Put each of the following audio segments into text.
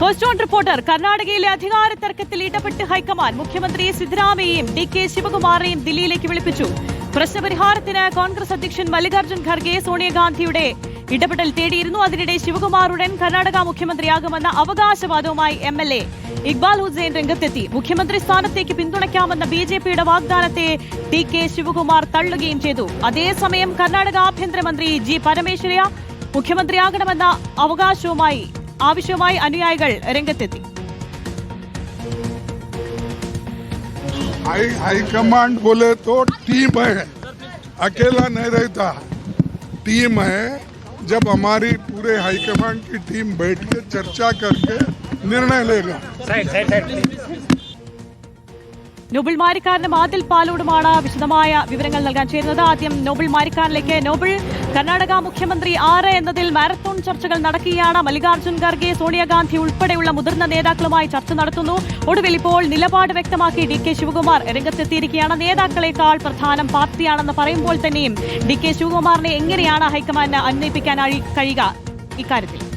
First on reporter കർണാടകയിലെ അധികാര തർക്കത്തിൽ ഇടപെട്ട് ഹൈക്കമാൻഡ് മുഖ്യമന്ത്രി സിദ്ധരാമയെയും ഡി കെ ശിവകുമാറിനെയും ദില്ലിയിലേക്ക് വിളിപ്പിച്ചു. പ്രശ്നപരിഹാരത്തിന് കോൺഗ്രസ് അധ്യക്ഷൻ മല്ലികാർജുൻ ഖർഗെ സോണിയാഗാന്ധിയുടെ ഇടപെടൽ തേടിയിരുന്നു. അതിനിടെ ശിവകുമാർ ഉടൻ കർണാടക മുഖ്യമന്ത്രിയാകുമെന്ന അവകാശവാദവുമായി M L A Iqbal Hussain രംഗത്തെത്തി. മുഖ്യമന്ത്രി സ്ഥാനത്തേക്ക് പിന്തുണയ്ക്കാമെന്ന ബി ജെ പിയുടെ വാഗ്ദാനത്തെ ടി കെ ശിവകുമാർ തള്ളുകയും ചെയ്തു. അതേസമയം കർണാടക ആഭ്യന്തരമന്ത്രി ജി പരമേശ്വരയ മുഖ്യമന്ത്രിയാകണമെന്ന അവകാശവുമായി ആവശ്യവുമായി അനുയായികൾ രംഗത്തെത്തി हाई हाईकमांड बोले तो टीम है अकेला नहीं रहता टीम है जब हमारी पूरे हाईकमांड की टीम बैठ के चर्चा करके निर्णय लेगा നോബിൾ മാരിക്കാരനും ആദിൽ പാലോടുമാണ് വിശദമായ വിവരങ്ങൾ നൽകാൻ ചേരുന്നത്. ആദ്യം നോബിൾ മാരിക്കാരിലേക്ക് നോബിൾ കർണാടക മുഖ്യമന്ത്രി ആറ് എന്നതിൽ മാരത്തോൺ ചർച്ചകൾ നടക്കുകയാണ്. മല്ലികാർജുൻ ഖർഗെ സോണിയാഗാന്ധി ഉൾപ്പെടെയുള്ള മുതിർന്ന നേതാക്കളുമായി ചർച്ച നടത്തുന്നു. ഒടുവിൽ ഇപ്പോൾ നിലപാട് വ്യക്തമാക്കി ഡി കെ ശിവകുമാർ രംഗത്തെത്തിയിരിക്കുകയാണ്. നേതാക്കളെക്കാൾ പ്രധാനം പാർട്ടിയാണെന്ന് പറയുമ്പോൾ തന്നെയും ഡി കെ ശിവകുമാറിനെ എങ്ങനെയാണ് ഹൈക്കമാൻഡിന് അന്വയിപ്പിക്കാൻ കഴിയുക? ഇക്കാര്യത്തിൽ.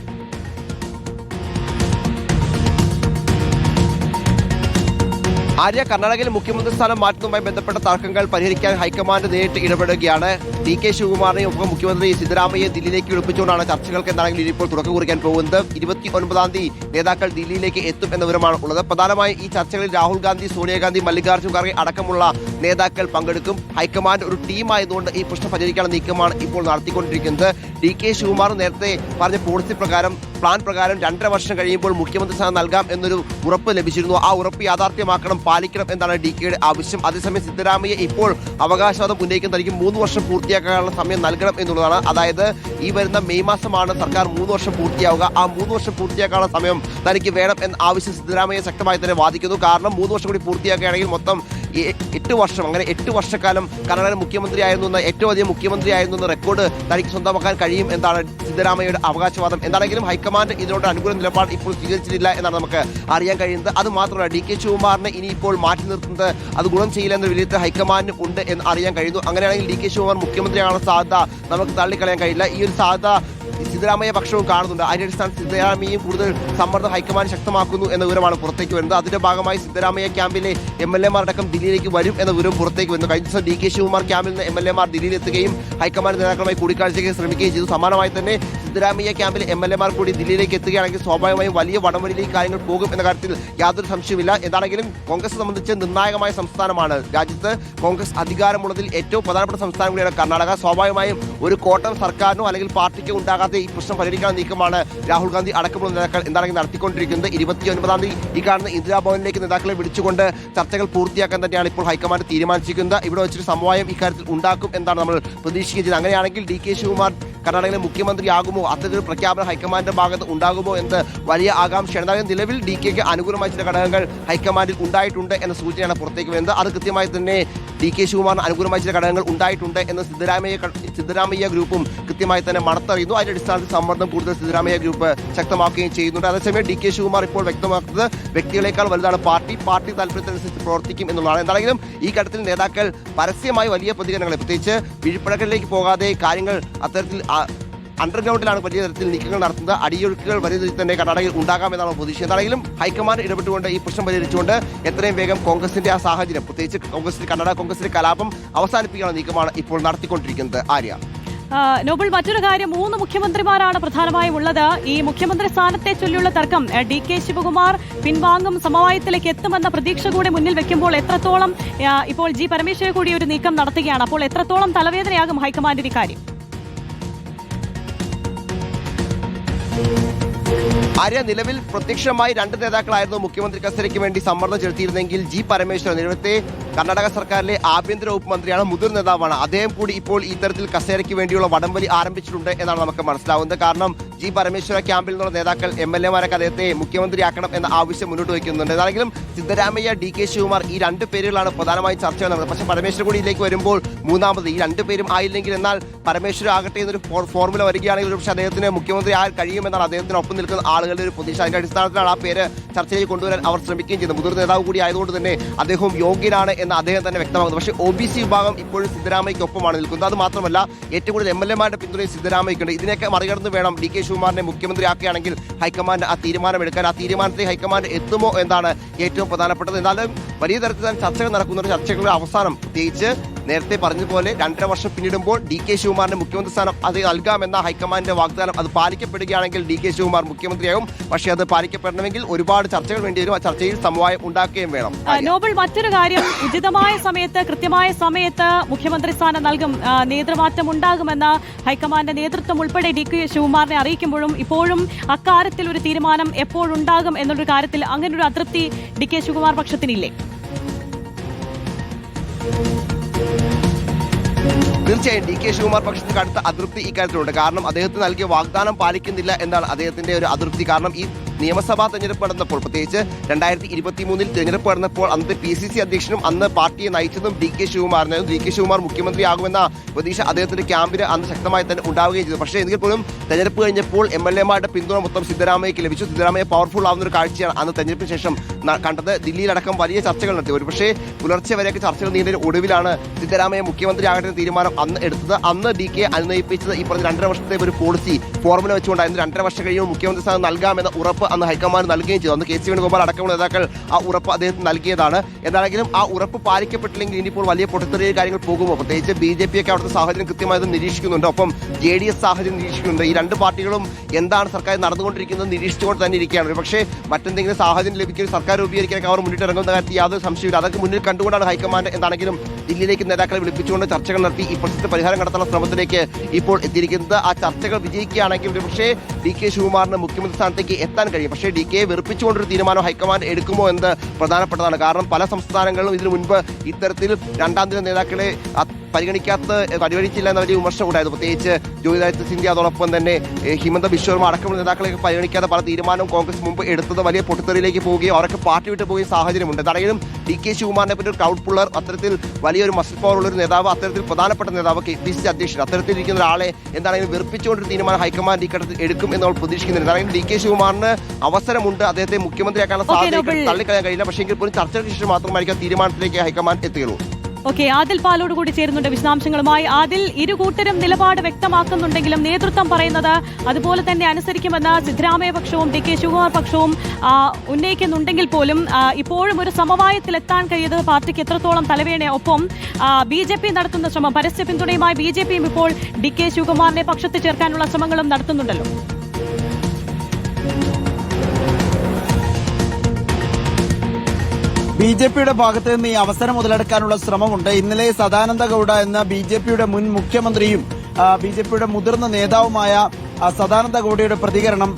ആര്യ കർണാടകയിലെ മുഖ്യമന്ത്രി സ്ഥാനം മാറ്റുന്നതുമായി ബന്ധപ്പെട്ട തർക്കങ്ങൾ പരിഹരിക്കാൻ ഹൈക്കമാൻഡ് നേരിട്ട് ഇടപെടുകയാണ്. ഡി കെ ശിവകുമാറിനെയും ഉപമുഖ്യമന്ത്രി സിദ്ധരാമയ്യെ ദില്ലിയിലേക്ക് വിളിപ്പിച്ചുകൊണ്ടാണ് ചർച്ചകൾക്ക് എന്താണെങ്കിലും ഇപ്പോൾ തുടക്കം കുറിക്കാൻ പോകുന്നത്. ഇരുപത്തി ഒൻപതാം തീയതി നേതാക്കൾ ദില്ലിയിലേക്ക് എത്തും എന്ന വിവരമാണ് ഉള്ളത്. പ്രധാനമായും ഈ ചർച്ചകളിൽ രാഹുൽ ഗാന്ധി സോണിയാഗാന്ധി മല്ലികാർജുൻ ഖാർഗെ അടക്കമുള്ള നേതാക്കൾ പങ്കെടുക്കും. ഹൈക്കമാൻഡ് ഒരു ടീമായതുകൊണ്ട് ഈ പ്രശ്നം പരിഹരിക്കാനുള്ള നീക്കമാണ് ഇപ്പോൾ നടത്തിക്കൊണ്ടിരിക്കുന്നത്. ഡി കെ ശിവകുമാർ നേരത്തെ പറഞ്ഞ പോളിസി പ്രകാരം പ്ലാൻ പ്രകാരം രണ്ടര വർഷം കഴിയുമ്പോൾ മുഖ്യമന്ത്രി സ്ഥാനം നൽകാം എന്നൊരു ഉറപ്പ് ലഭിച്ചിരുന്നു. ആ ഉറപ്പ് യാഥാർത്ഥ്യമാക്കണം പാലിക്കണം എന്നാണ് ഡി കെയുടെ ആവശ്യം. അതേസമയം സിദ്ധരാമയ്യ ഇപ്പോൾ അവകാശവാദം ഉന്നയിക്കുന്ന തനിക്ക് മൂന്ന് വർഷം പൂർത്തിയാക്കാനുള്ള സമയം നൽകണം എന്നുള്ളതാണ്. അതായത് ഈ വരുന്ന മെയ് മാസമാണ് സർക്കാർ മൂന്ന് വർഷം പൂർത്തിയാവുക. ആ മൂന്ന് വർഷം പൂർത്തിയാക്കാനുള്ള സമയം തനിക്ക് വേണം എന്ന ആവശ്യം സിദ്ധരാമയ്യ ശക്തമായി തന്നെ വാദിക്കുന്നു. കാരണം മൂന്ന് വർഷം കൂടി പൂർത്തിയാക്കുകയാണെങ്കിൽ മൊത്തം എട്ട് വർഷം അങ്ങനെ എട്ട് വർഷക്കാലം കർണാടക മുഖ്യമന്ത്രിയായിരുന്നു എന്ന ഏറ്റവും അധികം മുഖ്യമന്ത്രിയായിരുന്നു എന്ന റെക്കോർഡ് തനിക്ക് സ്വന്തമാക്കാൻ കഴിയും എന്നാണ് സിദ്ധരാമയ്യയുടെ അവകാശവാദം. എന്താണെങ്കിലും ഹൈക്കമാൻഡ് ഇതിനോട് അനുകൂല നിലപാട് ഇപ്പോൾ സ്വീകരിച്ചിട്ടില്ല എന്നാണ് നമുക്ക് അറിയാൻ കഴിയുന്നത്. അത് മാത്രമല്ല ഡി കെ ശിവകുമാറിനെ ഇനിയിപ്പോൾ മാറ്റി നിർത്തുന്നത് അത് ഗുണം ചെയ്യില്ല എന്ന വിലയിരുത്തൽ ഹൈക്കമാൻഡിന് ഉണ്ട് എന്ന് അറിയാൻ കഴിയുന്നു. അങ്ങനെയാണെങ്കിൽ ഡി കെ ശിവകുമാർ മുഖ്യമന്ത്രിയാകാനുള്ള സാധ്യത നമുക്ക് തള്ളിക്കളയാൻ കഴിയില്ല. ഈ ഒരു സാധ്യത സിദ്ധരാമയ്യ പക്ഷവും കാണുന്നുണ്ട്. അതിന്റെ അടിസ്ഥാനത്തിൽ സിദ്ധരാമയ്യയും കൂടുതൽ സമ്മർദ്ദം ഹൈക്കമാൻഡ് ശക്തമാക്കുന്നു എന്ന വിവരമാണ് പുറത്തേക്ക് വരുന്നത്. അതിന്റെ ഭാഗമായി സിദ്ധരാമയ്യ ക്യാമ്പിലെ എം എൽ എമാരടക്കം ദില്ലിയിലേക്ക് വരും എന്ന വിവരം പുറത്തേക്ക് വരുന്നു. കഴിഞ്ഞ ദിവസം ഡി കെ ശിവകുമാർ ക്യാമ്പിൽ നിന്ന് എം എൽ എമാർ ദില്ലിയിൽ എത്തുകയും ഹൈക്കമാൻഡ് നേതാക്കളുമായി കൂടിക്കാഴ്ചയ്ക്ക് ശ്രമിക്കുകയും ചെയ്തു. സമാനമായി തന്നെ സിദ്ധരാമയ്യ ക്യാമ്പിൽ എം എൽ എമാർ കൂടി ദില്ലിയിലേക്ക് എത്തുകയാണെങ്കിൽ സ്വാഭാവികമായും വലിയ വടംവലിയിലേക്ക് കാര്യങ്ങൾ പോകും എന്ന കാര്യത്തിൽ യാതൊരു സംശയമില്ല എന്താണെങ്കിലും കോൺഗ്രസ് സംബന്ധിച്ച് നിർണായകമായ സംസ്ഥാനമാണ്. രാജ്യത്ത് കോൺഗ്രസ് അധികാരമുള്ളതിൽ ഏറ്റവും പ്രധാനപ്പെട്ട സംസ്ഥാനം കൂടിയാണ് കർണാടക. സ്വാഭാവികമായും ഒരു കോട്ടം സർക്കാരിനോ അല്ലെങ്കിൽ പാർട്ടിക്കോ ഉണ്ടാകാത്ത ഈ പ്രശ്നം പരിഹരിക്കാൻ നീക്കമാണ് രാഹുൽ ഗാന്ധി അടക്കമുള്ള നേതാക്കൾ എന്താണെങ്കിൽ നടത്തിക്കൊണ്ടിരിക്കുന്നത്. ഇരുപത്തി ഒൻപതാം തീയതി ഈ കാണുന്ന ഇന്ദിരാഭവനിലേക്ക് നേതാക്കളെ വിളിച്ചുകൊണ്ട് ചർച്ചകൾ പൂർത്തിയാക്കാൻ തന്നെയാണ് ഇപ്പോൾ ഹൈക്കമാൻഡ് തീരുമാനിച്ചിരിക്കുന്നത്. ഇവിടെ വെച്ചൊരു സമവായം ഇക്കാര്യത്തിൽ ഉണ്ടാക്കും എന്നാണ് നമ്മൾ പ്രതീക്ഷിക്കുന്നത്. അങ്ങനെയാണെങ്കിൽ ഡി കെ ശിവകുമാർ കർണാടകയിലെ മുഖ്യമന്ത്രിയാകുമോ? അത്തരത്തിലൊരു പ്രഖ്യാപനം ഹൈക്കമാൻഡിന്റെ ഭാഗത്ത് ഉണ്ടാകുമോ എന്ന് വലിയ ആകാംക്ഷയാണ്. എന്തായാലും നിലവിൽ ഡി കെക്ക് അനുകൂലമായ ചില ഘടകങ്ങൾ ഹൈക്കമാൻഡിൽ ഉണ്ടായിട്ടുണ്ട് എന്ന സൂചനയാണ് പുറത്തേക്ക് വരുന്നത്. അത് കൃത്യമായി തന്നെ ഡി കെ ശിവകുമാറിന് അനുകൂലമായ ചില ഘടകങ്ങൾ ഉണ്ടായിട്ടുണ്ട് എന്ന് സിദ്ധരാമയ്യ സിദ്ധരാമയ്യ ഗ്രൂപ്പും കൃത്യമായി തന്നെ മണത്തറിയുന്നു. അതിന്റെ അടിസ്ഥാനത്തിൽ സമ്മർദ്ദം കൂടുതൽ സിദ്ധരാമയ്യ ഗ്രൂപ്പ് ശക്തമാക്കുകയും ചെയ്യുന്നുണ്ട്. അതേസമയം ഡി കെ ശിവകുമാർ ഇപ്പോൾ വ്യക്തമാക്കുന്നത് വ്യക്തികളെക്കാൾ വലുതാണ് പാർട്ടി. പാർട്ടി താല്പര്യത്തിനനുസരിച്ച് പ്രവർത്തിക്കും എന്നുള്ളതാണ്. എന്താണെങ്കിലും ഈ ഘട്ടത്തിൽ നേതാക്കൾ പരസ്യമായി വലിയ പ്രതികരണങ്ങൾ പ്രത്യേകിച്ച് വിഴിപ്പടകളിലേക്ക് പോകാതെ കാര്യങ്ങൾ അത്തരത്തിൽ അണ്ടർഗ്രൗണ്ടിലാണ് വലിയ തരത്തിൽ നീക്കങ്ങൾ നടത്തുന്നത്. അടിയൊഴുക്കുകൾ രീതിയിൽ തന്നെ കർണാടകയിൽ ഉണ്ടാകാമെന്നാണ് പ്രതീക്ഷ. എന്താണെങ്കിലും ഹൈക്കമാൻഡ് ഇടപെട്ടുകൊണ്ട് ഈ പ്രശ്നം പരിഹരിച്ചുകൊണ്ട് എത്രയും വേഗം കോൺഗ്രസിന്റെ ആ സാഹചര്യം പ്രത്യേകിച്ച് കോൺഗ്രസിന്റെ കർണാടക കോൺഗ്രസിന്റെ കലാപം അവസാനിപ്പിക്കാനുള്ള നീക്കമാണ് ഇപ്പോൾ നടത്തിക്കൊണ്ടിരിക്കുന്നത്. ആര്യ. നോബൽ മറ്റൊരു കാര്യം മൂന്ന് മുഖ്യമന്ത്രിമാരാണ് പ്രധാനമായും ഉള്ളത്. ഈ മുഖ്യമന്ത്രി സ്ഥാനത്തെ ചൊല്ലിയുള്ള തർക്കം ഡി കെ ശിവകുമാർ പിൻവാങ്ങും സമവായത്തിലേക്ക് എത്തുമെന്ന പ്രതീക്ഷ കൂടി മുന്നിൽ വെക്കുമ്പോൾ എത്രത്തോളം ഇപ്പോൾ ജി പരമേശ്വര കൂടി ഒരു നീക്കം നടത്തുകയാണ്. അപ്പോൾ എത്രത്തോളം തലവേദനയാകും ഹൈക്കമാൻഡിന് ഇക്കാര്യം? ആര്യ നിലവിൽ പ്രത്യക്ഷമായി രണ്ട് നേതാക്കളായിരുന്നു മുഖ്യമന്ത്രി കസേരയ്ക്ക് വേണ്ടി സമ്മർദ്ദം ചെലുത്തിയിരുന്നെങ്കിൽ ജി പരമേശ്വരൻ. നേരത്തെ കർണാടക സർക്കാരിലെ ആഭ്യന്തര വകുപ്പ് മന്ത്രിയാണ് മുതിർന്ന നേതാവാണ്. അദ്ദേഹം കൂടി ഇപ്പോൾ ഇത്തരത്തിൽ കസേരയ്ക്ക് വേണ്ടിയുള്ള വടംവലി ആരംഭിച്ചിട്ടുണ്ട് എന്നാണ് നമുക്ക് മനസ്സിലാവുന്നത്. കാരണം ജി പരമേശ്വര ക്യാമ്പിൽ നിന്നുള്ള നേതാക്കൾ എം എൽ എമാരൊക്കെ അദ്ദേഹത്തെ മുഖ്യമന്ത്രിയാക്കണം എന്ന ആവശ്യം മുന്നോട്ട് വയ്ക്കുന്നുണ്ട്. എന്താണെങ്കിലും സിദ്ധരാമയ്യ ഡി കെ ശിവകുമാർ ഈ രണ്ട് പേരുകളാണ് പ്രധാനമായും ചർച്ച നടന്നത് പക്ഷേ പരമേശ്വര കൂടി ഇതിലേക്ക് വരുമ്പോൾ മൂന്നാമത് ഈ രണ്ട് പേരും ആയില്ലെങ്കിൽ എന്നാൽ പരമേശ്വര ആകട്ടെ എന്നൊരു ഫോർമുല വരികയാണെങ്കിൽ പക്ഷേ അദ്ദേഹത്തിന് മുഖ്യമന്ത്രി ആകാൻ കഴിയുമെന്നാണ് അദ്ദേഹത്തിന് ഒപ്പം നിൽക്കുന്ന ആളുകളുടെ ഒരു പ്രതീക്ഷ. അതിന്റെ അടിസ്ഥാനത്തിലാണ് ആ പേര് ചർച്ചയിൽ കൊണ്ടുവരാൻ അവർ ശ്രമിക്കുകയും ചെയ്യുന്നത് മുതിർന്ന നേതാവ് കൂടി ആയതുകൊണ്ട് തന്നെ അദ്ദേഹവും യോഗ്യനാണ് എന്ന് അദ്ദേഹം തന്നെ വ്യക്തമാക്കുന്നു. പക്ഷേ ഒ ബി സി വിഭാഗം ഇപ്പോഴും സിദ്ധരാമയ്ക്കൊപ്പമാണ് നിൽക്കുന്നത്. അത് മാത്രമല്ല ഏറ്റവും കൂടുതൽ എം എൽ എമാരുടെ പിന്തുണയും സിദ്ധരാമയ്ക്കുണ്ട്. ഇതിനൊക്കെ മറികടന്ന് വേണം ഡി കെ ശിവകുമാറിനെ മുഖ്യമന്ത്രിയാക്കുകയാണെങ്കിൽ ഹൈക്കമാൻഡ് ആ തീരുമാനമെടുക്കാൻ ആ തീരുമാനത്തിൽ ഹൈക്കമാൻഡ് എത്തുമോ എന്നാണ് ഏറ്റവും പ്രധാനപ്പെട്ടത്. എന്നാലും വലിയ തരത്തിൽ തന്നെ ചർച്ചകൾ നടക്കുന്നുണ്ട് ചർച്ചകളുടെ അവസാനം പ്രത്യേകിച്ച് നേരത്തെ പറഞ്ഞതുപോലെ രണ്ടര വർഷം പിന്നിടുമ്പോൾ ഡി കെ ശിവകുമാറിന് മുഖ്യമന്ത്രി സ്ഥാനം അത് നൽകാമെന്ന ഹൈക്കമാൻഡിന്റെ വാഗ്ദാനം അത് പാലിക്കപ്പെടുകയാണെങ്കിൽ ഡി കെ ശിവകുമാർ മുഖ്യമന്ത്രിയാകും. പക്ഷേ അത് പാലിക്കപ്പെടണമെങ്കിൽ ഒരുപാട് ചർച്ചകൾ വേണ്ടി വരും. ആ ചർച്ചയിൽ സമവായം ഉണ്ടാക്കുകയും വേണം. നോബൽ മറ്റൊരു കാര്യം ഉചിതമായ സമയത്ത് കൃത്യമായ സമയത്ത് മുഖ്യമന്ത്രി സ്ഥാനം നൽകും നേതൃമാറ്റം ഉണ്ടാകുമെന്ന ഹൈക്കമാൻഡ് നേതൃത്വം ഉൾപ്പെടെ ഡി കെ ശിവകുമാറിനെ അറിയിക്കുമ്പോഴും ഇപ്പോഴും അക്കാര്യത്തിൽ ഒരു തീരുമാനം എപ്പോഴുണ്ടാകും എന്നൊരു കാര്യത്തിൽ അങ്ങനെ ഒരു അതൃപ്തി ഡി കെ ശിവകുമാർ പക്ഷത്തിനില്ലേ? തീർച്ചയായും ഡി കെ ശിവകുമാർ പക്ഷത്തിന് കടുത്ത അതൃപ്തി ഇക്കാര്യത്തിലുണ്ട്. കാരണം അദ്ദേഹത്തിന് നൽകിയ വാഗ്ദാനം പാലിക്കുന്നില്ല എന്നാണ് അദ്ദേഹത്തിന്റെ ഒരു അതൃപ്തി. കാരണം ഈ നിയമസഭാ തെരഞ്ഞെടുപ്പ് നടന്നപ്പോൾ പ്രത്യേകിച്ച് രണ്ടായിരത്തി ഇരുപത്തി മൂന്നിൽ തെരഞ്ഞെടുപ്പ് നടന്നപ്പോൾ അന്നത്തെ പി സി സി അധ്യക്ഷനും അന്ന് പാർട്ടിയെ നയിച്ചതും ഡി കെ ശിവകുമാറിനായിരുന്നു. ഡി കെ ശിവകുമാർ മുഖ്യമന്ത്രിയാകുമെന്ന പ്രതീക്ഷ അദ്ദേഹത്തിന്റെ ക്യാമ്പിന് അന്ന് ശക്തമായി തന്നെ ഉണ്ടാവുകയും ചെയ്തു. പക്ഷേ എങ്കിൽ പോലും തെരഞ്ഞെടുപ്പ് കഴിഞ്ഞപ്പോൾ എം എൽ എമാരുടെ പിന്തുണ മൊത്തം സിദ്ധരാമയ്യക്ക് ലഭിച്ചു. സിദ്ധരാമയ്യ പവർഫുൾ ആവുന്ന ഒരു കാഴ്ചയാണ് അന്ന് തെരഞ്ഞെടുപ്പിന് ശേഷം കണ്ടത്. ദില്ലിയിലടക്കം വലിയ ചർച്ചകൾ നടത്തി. ഒരു പക്ഷേ പുലർച്ചെ വരെയൊക്കെ ചർച്ചകൾ നീണ്ടതിന് ഒടുവിലാണ് സിദ്ധരാമയ്യ മുഖ്യമന്ത്രിയാകട്ടെ തീരുമാനം അന്ന് എടുത്തത്. അന്ന് ഡി കെ അനുനയിപ്പിച്ചത് ഈ പറഞ്ഞ രണ്ടര വർഷത്തെ ഒരു പോളിസി ഫോർമുല വെച്ചുകൊണ്ടായിരുന്നു. രണ്ടര വർഷം കഴിയുമ്പോൾ മുഖ്യമന്ത്രി സ്ഥാനം നൽകാമെന്ന ഉറപ്പ് അന്ന് ഹൈക്കമാൻഡ് നൽകുകയും ചെയ്തു. അന്ന് കെ സി വേണുഗോപാൽ അടക്കമുള്ള നേതാക്കൾ ആ ഉറപ്പ് അദ്ദേഹത്തിന് നൽകിയതാണ്. എന്താണെങ്കിലും ആ ഉറപ്പ് പാലിക്കപ്പെട്ടില്ലെങ്കിൽ ഇനിയിപ്പോൾ വലിയ പൊട്ടിത്തെറിയ കാര്യങ്ങൾ പോകുമോ? പ്രത്യേകിച്ച് ബി ജെ പി ഒക്കെ അവിടുത്തെ സാഹചര്യം കൃത്യമായത് നിരീക്ഷിക്കുന്നുണ്ട്. ഒപ്പം ജെ ഡി എസ് സാഹചര്യം നിരീക്ഷിക്കുന്നുണ്ട്. ഈ രണ്ട് പാർട്ടികളും എന്താണ് സർക്കാർ നടന്നുകൊണ്ടിരിക്കുന്നത് നിരീക്ഷിച്ചുകൊണ്ട് തന്നെ ഇരിക്കുകയാണ്. പക്ഷേ മറ്റെന്തെങ്കിലും സാഹചര്യം ലഭിക്കുന്ന സർക്കാർ രൂപീകരിക്കാൻ അവർ മുന്നിട്ട് ഇറങ്ങുന്ന കാര്യത്തിൽ യാതൊരു സംശയമില്ല അതൊക്കെ മുന്നിൽ കണ്ടുകൊണ്ടാണ് ഹൈക്കമാൻഡ് എന്താണെങ്കിലും ദില്ലിയിലേക്ക് നേതാക്കളെ വിളിപ്പിച്ചുകൊണ്ട് ചർച്ചകൾ നടത്തി ഈ പ്രശ്നത്തെ പരിഹാരം കണ്ടെത്താനുള്ള ശ്രമത്തിലേക്ക് ഇപ്പോൾ എത്തിയിരിക്കുന്നത്. ആ ചർച്ചകൾ വിജയിക്കുകയാണെങ്കിൽ ഒരുപക്ഷേ ഡി കെ ശിവകുമാറിന് മുഖ്യമന്ത്രി സ്ഥാനത്തേക്ക് എത്താൻ കഴിയും. പക്ഷേ ഡി കെ വെറുപ്പിച്ചുകൊണ്ടൊരു തീരുമാനം ഹൈക്കമാൻഡ് എടുക്കുമോ എന്ന് പ്രധാനപ്പെട്ടതാണ്. കാരണം പല സംസ്ഥാനങ്ങളിലും ഇതിനു മുൻപ് ഇത്തരത്തിൽ രണ്ടാം ദിന നേതാക്കളെ പരിഗണിക്കാത്ത പരിഗണിച്ചില്ല എന്ന വലിയ വിമർശനം ഉണ്ടായിരുന്നു. പ്രത്യേകിച്ച് ജ്യോതിരാദിത്യ സിന്ധ്യ അതോടൊപ്പം തന്നെ ഹിമന്ത ബിശ്വർമ അടക്കമുള്ള നേതാക്കളെയൊക്കെ പരിഗണിക്കാതെ പല തീരുമാനവും കോൺഗ്രസ് മുമ്പ് എടുത്തത് വലിയ പൊട്ടിത്തെറിയിലേക്ക് പോവുകയും അവരൊക്കെ പാർട്ടി വിട്ടു പോവുകയും സാഹചര്യമുണ്ട്. തടയിലും ഡി കെ ശിവകുമാറിനെ പറ്റി ഒരു ക്രൗഡ് പുള്ളർ അത്തരത്തിൽ വലിയൊരു മസിൽ പവർ ഉള്ളൊരു നേതാവ് അത്തരത്തിൽ പ്രധാനപ്പെട്ട നേതാവ് കെ പി സി അധ്യക്ഷൻ അത്തരത്തിൽ ഇരിക്കുന്ന ഒരാളെ എന്താണെങ്കിലും വെറുപ്പിച്ചുകൊണ്ട് തീരുമാനം ഹൈക്കമാൻഡ് ഘട്ടത്തിൽ എടുക്കും എന്ന് അവൾ പ്രതീക്ഷിക്കുന്നുണ്ട്. എന്താണെങ്കിലും ഡി കെ ശിവകുമാറിന് അവസരമുണ്ട് അദ്ദേഹത്തെ മുഖ്യമന്ത്രിയാക്കാനുള്ള സാധ്യത. തള്ളിക്കളയാൻ കഴിയില്ല. പക്ഷേ എങ്കിൽ പോലും ചർച്ചയ്ക്ക് ശേഷം മാത്രമായിരിക്കും തീരുമാനത്തിലേക്ക് ഹൈക്കമാൻഡ് എത്തുകയുള്ളൂ. ഓക്കെ ആദിൽ പാലോട് കൂടി ചേരുന്നുണ്ട് വിശദാംശങ്ങളുമായി. ആദിൽ ഇരു കൂട്ടരും നിലപാട് വ്യക്തമാക്കുന്നുണ്ടെങ്കിലും നേതൃത്വം പറയുന്നത് അതുപോലെ തന്നെ അനുസരിക്കുമെന്ന് സിദ്ധരാമയ്യ പക്ഷവും ഡി കെ ശിവകുമാർ പക്ഷവും ഉന്നയിക്കുന്നുണ്ടെങ്കിൽ പോലും ഇപ്പോഴും ഒരു സമവായത്തിലെത്താൻ കഴിയുന്നത് പാർട്ടിക്ക് എത്രത്തോളം തലവേണ. ഒപ്പം ബി ജെ പി നടത്തുന്ന ശ്രമം പരസ്യ പിന്തുണയുമായി ബി ജെ പിയും ഇപ്പോൾ ഡി കെ ശിവകുമാറിനെ പക്ഷത്ത് ചേർക്കാനുള്ള ശ്രമങ്ങളും നടത്തുന്നുണ്ടല്ലോ. ബി ജെ പിയുടെ ഭാഗത്ത് നിന്ന് ഈ അവസരം മുതലെടുക്കാനുള്ള ശ്രമമുണ്ട്. ഇന്നലെ സദാനന്ദ ഗൌഡ എന്ന ബി ജെ പിയുടെ മുൻ മുഖ്യമന്ത്രിയും ബി ജെ പിയുടെ മുതിർന്ന നേതാവുമായ സദാനന്ദ ഗൌഡയുടെ പ്രതികരണം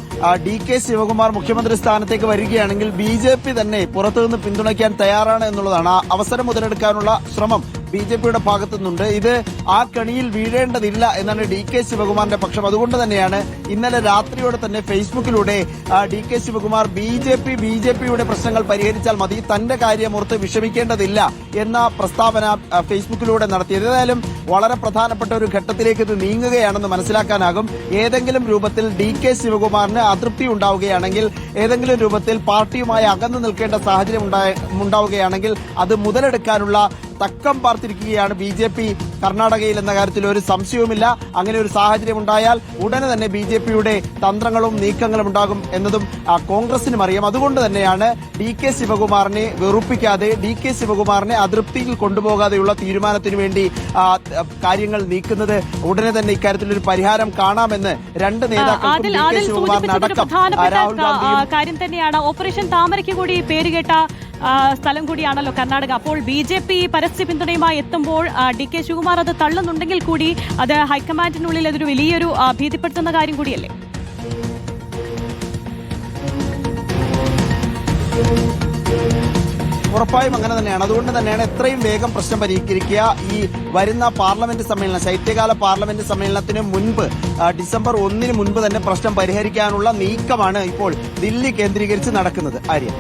ഡി കെ ശിവകുമാർ മുഖ്യമന്ത്രി സ്ഥാനത്തേക്ക് വരികയാണെങ്കിൽ ബി ജെ പി തന്നെ പുറത്തുനിന്ന് പിന്തുണയ്ക്കാൻ തയ്യാറാണ് എന്നുള്ളതാണ് അവസരം മുതലെടുക്കാനുള്ള ശ്രമം. ബി ജെ പിയുടെ ഭാഗത്തു നിന്നുണ്ട് ഇത് ആ കണിയിൽ വീഴേണ്ടതില്ല എന്നാണ് ഡി കെ ശിവകുമാറിന്റെ പക്ഷം. അതുകൊണ്ട് തന്നെയാണ് ഇന്നലെ രാത്രിയോടെ തന്നെ ഫേസ്ബുക്കിലൂടെ D K Shivakumar B J P B J പിയുടെ പ്രശ്നങ്ങൾ പരിഹരിച്ചാൽ മതി തന്റെ കാര്യം ഓർത്ത് വിഷമിക്കേണ്ടതില്ല എന്ന പ്രസ്താവന ഫേസ്ബുക്കിലൂടെ നടത്തിയത്. ഏതായാലും വളരെ പ്രധാനപ്പെട്ട ഒരു ഘട്ടത്തിലേക്ക് ഇത് നീങ്ങുകയാണെന്ന് മനസ്സിലാക്കാനാകും. ഏതെങ്കിലും രൂപത്തിൽ ഡി കെ ശിവകുമാറിന് അതൃപ്തി ഉണ്ടാവുകയാണെങ്കിൽ ഏതെങ്കിലും രൂപത്തിൽ പാർട്ടിയുമായി അകന്നു നിൽക്കേണ്ട സാഹചര്യം ഉണ്ടാവുകയാണെങ്കിൽ അത് മുതലെടുക്കാനുള്ള തക്കം പാർത്തിരിക്കുകയാണ് ബി ജെ പി കർണാടകയിൽ എന്ന കാര്യത്തിൽ ഒരു സംശയവുമില്ല. അങ്ങനെ ഒരു സാഹചര്യം ഉണ്ടായാൽ ഉടനെ തന്നെ ബി ജെ പിയുടെ തന്ത്രങ്ങളും നീക്കങ്ങളും ഉണ്ടാകും എന്നതും കോൺഗ്രസിനും അറിയാം. അതുകൊണ്ട് തന്നെയാണ് ഡി കെ ശിവകുമാറിനെ വെറുപ്പിക്കാതെ ഡി കെ ശിവകുമാറിനെ അതൃപ്തിയിൽ കൊണ്ടുപോകാതെയുള്ള തീരുമാനത്തിനു വേണ്ടി കാര്യങ്ങൾ നീക്കുന്നത് ഉടനെ തന്നെ ഇക്കാര്യത്തിൽ ഒരു പരിഹാരം കാണാമെന്ന് രണ്ട് നേതാക്കൾ ആദിൽ ഡി കെ ശിവകുമാറിനടക്കം രാഹുൽ ഗാന്ധിയും കാര്യം തന്നെയാണ്. ഓപ്പറേഷൻ താമരയ്ക്ക് കൂടി പേരുകേട്ട സ്ഥലം കൂടിയാണല്ലോ കർണാടക. അപ്പോൾ ബി ജെ പി പരസ്യ പിന്തുണയുമായി എത്തുമ്പോൾ ഡി കെ ശിവകുമാർ അത് തള്ളുന്നുണ്ടെങ്കിൽ കൂടി അത് ഹൈക്കമാൻഡിനുള്ളിൽ അതൊരു വലിയൊരു ഭീതിപ്പെടുത്തുന്ന കാര്യം കൂടിയല്ലേ? ഉറപ്പായും അങ്ങനെ തന്നെയാണ്. അതുകൊണ്ട് തന്നെയാണ് എത്രയും വേഗം പ്രശ്നം പരിഹരിക്കുക. ഈ വരുന്ന പാർലമെന്റ് സമ്മേളനം ശൈത്യകാല പാർലമെന്റ് സമ്മേളനത്തിന് മുൻപ് ഡിസംബർ ഒന്നിന് മുൻപ് തന്നെ പ്രശ്നം പരിഹരിക്കാനുള്ള നീക്കമാണ് ഇപ്പോൾ ദില്ലി കേന്ദ്രീകരിച്ച് നടക്കുന്നത്. ആര്യ?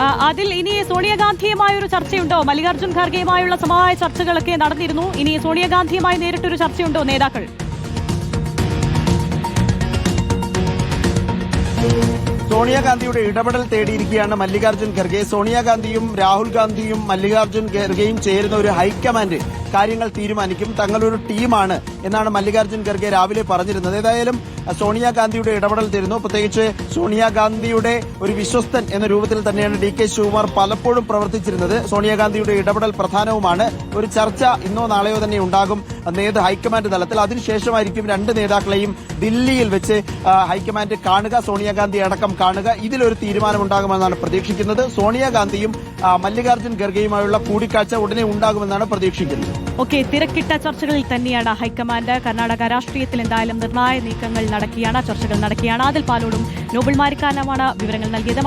അതിൽ ഇനി സോണിയാഗാന്ധിയുമായ ഒരു ചർച്ചയുണ്ടോ? മല്ലികാർജുൻ ഖാർഗെയുമായുള്ള സമവായ ചർച്ചകളൊക്കെ നടന്നിരുന്നു. ഇനി സോണിയാഗാന്ധിയുമായി നേരിട്ടൊരു ചർച്ചയുണ്ടോ നേതാക്കൾ? സോണിയ സോണിയാഗാന്ധിയുടെ ഇടപെടൽ തേടിയിരിക്കുകയാണ് മല്ലികാർജുൻ ഖർഗെ. സോണിയാഗാന്ധിയും രാഹുൽ ഗാന്ധിയും മല്ലികാർജുൻ ഖർഗെയും ചേരുന്ന ഒരു ഹൈക്കമാൻഡ് കാര്യങ്ങൾ തീരുമാനിക്കും. തങ്ങളൊരു ടീമാണ് എന്നാണ് മല്ലികാർജുൻ ഖർഗെ രാവിലെ പറഞ്ഞിരുന്നത്. ഏതായാലും സോണിയാഗാന്ധിയുടെ ഇടപെടൽ തരുന്നു. പ്രത്യേകിച്ച് സോണിയാഗാന്ധിയുടെ ഒരു വിശ്വസ്തൻ എന്ന രൂപത്തിൽ തന്നെയാണ് ഡി കെ ശിവകുമാർ പലപ്പോഴും പ്രവർത്തിച്ചിരുന്നത്. സോണിയാഗാന്ധിയുടെ ഇടപെടൽ പ്രധാനവുമാണ്. ഒരു ചർച്ച ഇന്നോ നാളെയോ തന്നെ ഉണ്ടാകും. നേതൃ ഹൈക്കമാൻഡ് തലത്തിൽ. അതിനുശേഷമായിരിക്കും രണ്ട് നേതാക്കളെയും ദില്ലിയിൽ വെച്ച് ഹൈക്കമാൻഡ് കാണുക സോണിയാഗാന്ധി അടക്കം കാണുക. ഇതിലൊരു തീരുമാനമുണ്ടാകുമെന്നാണ് പ്രതീക്ഷിക്കുന്നത്. സോണിയാഗാന്ധിയും മല്ലികാർജുൻ ഖർഗെയുമായുള്ള കൂടിക്കാഴ്ച ഉടനെ ഉണ്ടാകുമെന്നാണ് പ്രതീക്ഷിക്കുന്നത്. ഓക്കെ തിരക്കിട്ട ചർച്ചകളിൽ തന്നെയാണ് ഹൈക്കമാൻഡ്. കർണാടക രാഷ്ട്രീയത്തിൽ എന്തായാലും നിർണായക നീക്കങ്ങൾ നടക്കുകയാണ് ചർച്ചകൾ നടക്കുകയാണ്. അതിൽ പാലോടും നോബിൾ മാരിക്കാനമാണ് വിവരങ്ങൾ നൽകിയത്.